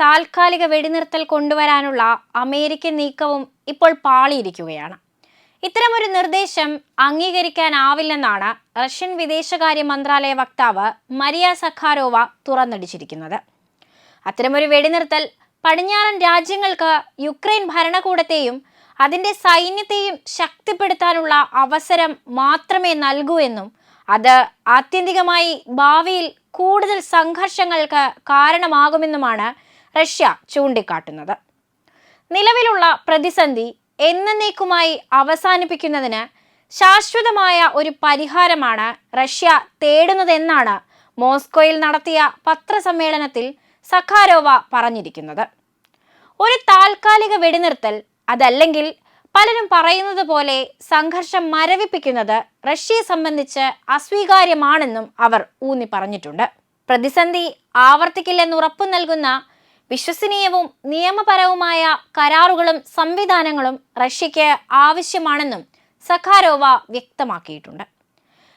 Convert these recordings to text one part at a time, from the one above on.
താൽക്കാലിക വെടിനിർത്തൽ കൊണ്ടുവരാനുള്ള അമേരിക്കൻ നീക്കവും ഇപ്പോൾ പാളിയിരിക്കുകയാണ്. ഇത്തരമൊരു നിർദ്ദേശം അംഗീകരിക്കാനാവില്ലെന്നാണ് റഷ്യൻ വിദേശകാര്യ മന്ത്രാലയ വക്താവ് മരിയ സഖാരോവ തുറന്നടിച്ചിരിക്കുന്നത്. അത്തരമൊരു വെടിനിർത്തൽ പടിഞ്ഞാറൻ രാജ്യങ്ങൾക്ക് യുക്രൈൻ ഭരണകൂടത്തെയും അതിന്റെ സൈന്യത്തെയും ശക്തിപ്പെടുത്താനുള്ള അവസരം മാത്രമേ നൽകൂ എന്നും അത് ആത്യന്തികമായി ഭാവിയിൽ കൂടുതൽ സംഘർഷങ്ങൾക്ക് കാരണമാകുമെന്നുമാണ് റഷ്യ ചൂണ്ടിക്കാട്ടുന്നത്. നിലവിലുള്ള പ്രതിസന്ധി എന്നേക്കുമായി അവസാനിപ്പിക്കുന്നതിന് ശാശ്വതമായ ഒരു പരിഹാരമാണ് റഷ്യ തേടുന്നതെന്നാണ് മോസ്കോയിൽ നടത്തിയ പത്രസമ്മേളനത്തിൽ സഖാരോവ പറഞ്ഞിരിക്കുന്നത്. ഒരു താൽക്കാലിക വെടിനിർത്തൽ അതല്ലെങ്കിൽ പലരും പറയുന്നത് പോലെ സംഘർഷം മരവിപ്പിക്കുന്നത് റഷ്യയെ സംബന്ധിച്ച് അസ്വീകാര്യമാണെന്നും അവർ ഊന്നി പറഞ്ഞിട്ടുണ്ട്. പ്രതിസന്ധി ആവർത്തിക്കില്ലെന്ന് ഉറപ്പു നൽകുന്ന വിശ്വസനീയവും നിയമപരവുമായ കരാറുകളും സംവിധാനങ്ങളും റഷ്യയ്ക്ക് ആവശ്യമാണെന്നും സഖാരോവ വ്യക്തമാക്കിയിട്ടുണ്ട്.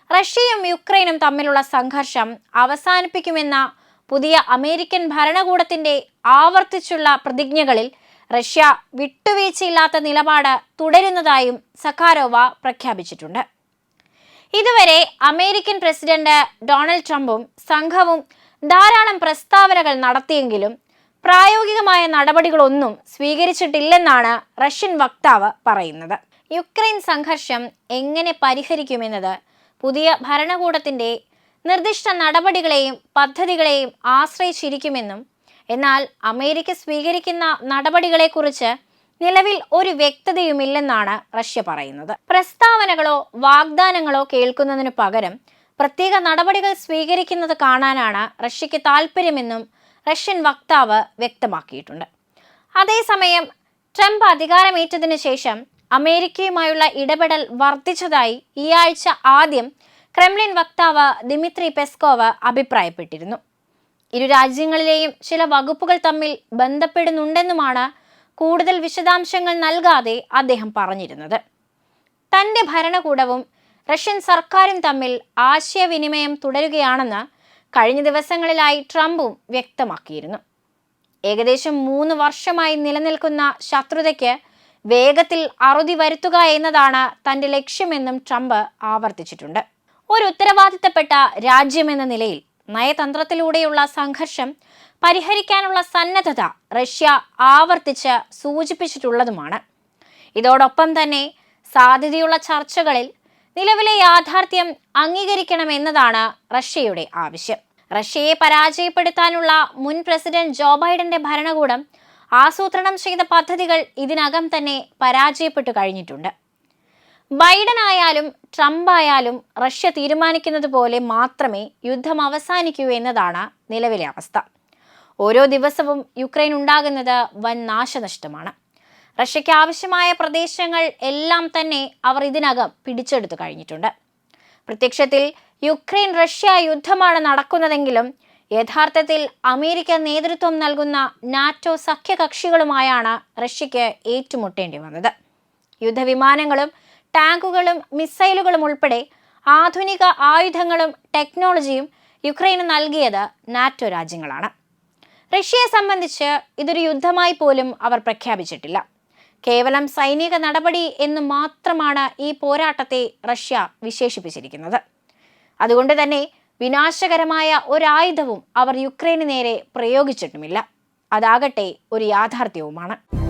റഷ്യയും യുക്രൈനും തമ്മിലുള്ള സംഘർഷം അവസാനിപ്പിക്കുമെന്ന പുതിയ അമേരിക്കൻ ഭരണകൂടത്തിന്റെ ആവർത്തിച്ചുള്ള പ്രതിജ്ഞകളിൽ റഷ്യ വിട്ടുവീഴ്ചയില്ലാത്ത നിലപാട് തുടരുന്നതായും സഖാരോവ പ്രഖ്യാപിച്ചിട്ടുണ്ട്. ഇതുവരെ അമേരിക്കൻ പ്രസിഡന്റ് ഡൊണാൾഡ് ട്രംപും സംഘവും ധാരാളം പ്രസ്താവനകൾ നടത്തിയെങ്കിലും പ്രായോഗികമായ നടപടികളൊന്നും സ്വീകരിച്ചിട്ടില്ലെന്നാണ് റഷ്യൻ വക്താവ് പറയുന്നത്. യുക്രൈൻ സംഘർഷം എങ്ങനെ പരിഹരിക്കുമെന്നത്? പുതിയ ഭരണകൂടത്തിന്റെ നിർദ്ദിഷ്ട നടപടികളെയും പദ്ധതികളെയും ആശ്രയിച്ചിരിക്കുമെന്നും എന്നാൽ അമേരിക്ക സ്വീകരിക്കുന്ന നടപടികളെക്കുറിച്ച് നിലവിൽ ഒരു വ്യക്തതയുമില്ലെന്നാണ് റഷ്യ പറയുന്നത്. പ്രസ്താവനകളോ വാഗ്ദാനങ്ങളോ കേൾക്കുന്നതിനു പകരം പ്രത്യേക നടപടികൾ സ്വീകരിക്കുന്നത് കാണാനാണ് റഷ്യക്ക് താല്പര്യമെന്നും റഷ്യൻ വക്താവ് വ്യക്തമാക്കിയിട്ടുണ്ട്. അതേസമയം ട്രംപ് അധികാരമേറ്റതിനു ശേഷം അമേരിക്കയുമായുള്ള ഇടപെടൽ വർദ്ധിച്ചതായി ഈ ആഴ്ച ആദ്യം ക്രെംലിൻ വക്താവ് ദിമിത്രി പെസ്കോവ് അഭിപ്രായപ്പെട്ടിരുന്നു. ഇരു രാജ്യങ്ങളിലെയും ചില വകുപ്പുകൾ തമ്മിൽ ബന്ധപ്പെടുന്നുണ്ടെന്നുമാണ് കൂടുതൽ വിശദാംശങ്ങൾ നൽകാതെ അദ്ദേഹം പറഞ്ഞിരുന്നത്. തന്റെ ഭരണകൂടവും റഷ്യൻ സർക്കാരും തമ്മിൽ ആശയവിനിമയം തുടരുകയാണെന്ന് കഴിഞ്ഞ ദിവസങ്ങളിലായി ട്രംപും വ്യക്തമാക്കിയിരുന്നു. ഏകദേശം മൂന്ന് വർഷമായി നിലനിൽക്കുന്ന ശത്രുതയ്ക്ക് വേഗത്തിൽ അറുതി വരുത്തുക എന്നതാണ് തന്റെ ലക്ഷ്യമെന്നും ട്രംപ് ആവർത്തിച്ചിട്ടുണ്ട്. ഒരു ഉത്തരവാദിത്തപ്പെട്ട രാജ്യമെന്ന നിലയിൽ നയതന്ത്രത്തിലൂടെയുള്ള സംഘർഷം പരിഹരിക്കാനുള്ള സന്നദ്ധത റഷ്യ ആവർത്തിച്ച് സൂചിപ്പിച്ചിട്ടുള്ളതുമാണ്. ഇതോടൊപ്പം തന്നെ സാധ്യതയുള്ള ചർച്ചകളിൽ നിലവിലെ യാഥാർത്ഥ്യം അംഗീകരിക്കണമെന്നതാണ് റഷ്യയുടെ ആവശ്യം. റഷ്യയെ പരാജയപ്പെടുത്താനുള്ള മുൻ പ്രസിഡന്റ് ജോ ബൈഡന്റെ ഭരണകൂടം ആസൂത്രണം ചെയ്ത പദ്ധതികൾ ഇതിനകം തന്നെ പരാജയപ്പെട്ടു കഴിഞ്ഞിട്ടുണ്ട്. ബൈഡൻ ആയാലും ട്രംപ് ആയാലും റഷ്യ തീരുമാനിക്കുന്നത് പോലെ മാത്രമേ യുദ്ധം അവസാനിക്കൂ എന്നതാണ് നിലവിലെ അവസ്ഥ. ഓരോ ദിവസവും യുക്രൈൻ ഉണ്ടാകുന്നത് വൻ നാശനഷ്ടമാണ്. റഷ്യയ്ക്ക് ആവശ്യമായ പ്രദേശങ്ങൾ എല്ലാം തന്നെ അവർ ഇതിനകം പിടിച്ചെടുത്തു കഴിഞ്ഞിട്ടുണ്ട്. പ്രത്യക്ഷത്തിൽ യുക്രൈൻ റഷ്യ യുദ്ധമാണ് നടക്കുന്നതെങ്കിലും യഥാർത്ഥത്തിൽ അമേരിക്ക നേതൃത്വം നൽകുന്ന നാറ്റോ സഖ്യകക്ഷികളുമായാണ് റഷ്യയ്ക്ക് ഏറ്റുമുട്ടേണ്ടി വന്നത്. യുദ്ധവിമാനങ്ങളും ടാങ്കുകളും മിസൈലുകളും ഉൾപ്പെടെ ആധുനിക ആയുധങ്ങളും ടെക്നോളജിയും യുക്രൈന് നൽകിയത് നാറ്റോ രാജ്യങ്ങളാണ്. റഷ്യയെ സംബന്ധിച്ച് ഇതൊരു യുദ്ധമായി പോലും അവർ പ്രഖ്യാപിച്ചിട്ടില്ല. കേവലം സൈനിക നടപടി എന്ന് മാത്രമാണ് ഈ പോരാട്ടത്തെ റഷ്യ വിശേഷിപ്പിച്ചിരിക്കുന്നത്. അതുകൊണ്ട് തന്നെ വിനാശകരമായ ഒരായുധവും അവർ യുക്രൈന് നേരെ പ്രയോഗിച്ചിട്ടുമില്ല. അതാകട്ടെ ഒരു യാഥാർത്ഥ്യവുമാണ്.